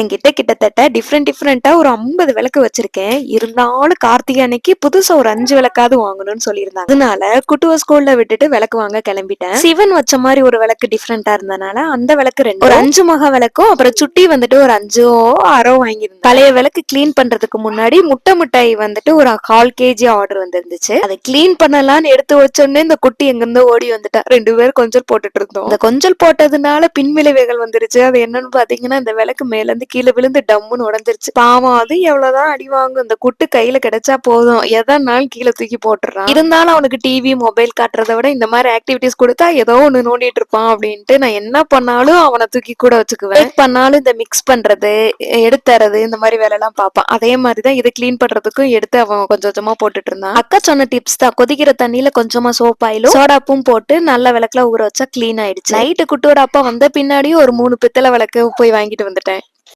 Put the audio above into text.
என்கிட்ட கிட்டத்தட்ட டிஃப்ரெண்ட் டிஃப்ரெண்ட்டாக ஒரு ஐம்பது விளக்கு வச்சிருக்கேன். இருந்தாலும் கார்த்திகை அன்னைக்கு புதுசாக ஒரு அஞ்சு விளக்காவது வாங்கணும்னு சொல்லியிருந்தாங்க. அதனால குட்டுவ ஸ்கூல்ல விட்டுட்டு விளக்கு வாங்க கிளம்பிட்டேன். சிவன் வச்ச மாதிரி ஒரு விளக்கு டிஃப்ரெண்டா இருந்தனால அந்த விளக்கு ரெண்டு. ஒரு அஞ்சு மகா விளக்கும் அப்புறம் சுட்டி வந்துட்டு ஒரு அஞ்சோ ஆறோ வாங்கியிருந்தேன். பழைய விளக்கு கிளீன் பண்றதுக்கு முன்னாடி முட்டை மிட்டாய் வந்துட்டு ஒரு கால் கேஜி ஆர்டர் வந்துருந்துச்சு. அதை க்ளீன் பண்ணலாம்னு எடுத்து வச்சோடனே இந்த குட்டி எங்கிருந்து ஓடி வந்துட்டா. ரெண்டு பேரும் கொஞ்சம் போட்டுட்டு இருந்தோம். இந்த கொஞ்சல் போட்டதுனால பின்விளைவுகள் வந்துருச்சு. அது என்னன்னு பாத்தீங்கன்னா இந்த விளக்கு மேலேருந்து வந்து கீழே விழுந்து டம்முன்னு உடஞ்சிருச்சு. பாவம் அது எவ்வளவுதான் அடி வாங்கும். இந்த குட்டு கையில கிடைச்சா போதும். எதனாலும் கீழே தூக்கி போட்டுறான். இருந்தாலும் அவனுக்கு டிவி மொபைல் காட்டுறதை விட இந்த மாதிரி ஆக்டிவிட்டிஸ் கொடுத்தா ஏதோ ஒண்ணு நோண்டிட்டு இருப்பான் அப்படின்ட்டு நான் என்ன பண்ணாலும் அவனை தூக்கி கூட வச்சுக்குவேன். பண்ணாலும் இந்த மிக்ஸ் பண்றது எடுத்துறது இந்த மாதிரி வேலை எல்லாம் பார்ப்பான். அதே மாதிரிதான் இதை கிளீன் பண்றதுக்கும் எடுத்து அவன் கொஞ்சம் கொஞ்சமா போட்டுட்டு இருந்தான். அக்கா சொன்ன டிப்ஸ் தான். கொதிக்கிற தண்ணியில கொஞ்சமா சோப் ஆயிலும் சோடாப்பும் போட்டு நல்ல விளக்குல ஊற வச்சா கிளீன் ஆயிடுச்சு. நைட்டு குட்டோட அப்பா வந்த பின்னாடியும் ஒரு மூணு பித்தளை விளக்கு போய் வாங்கிட்டு வந்துட்டேன்.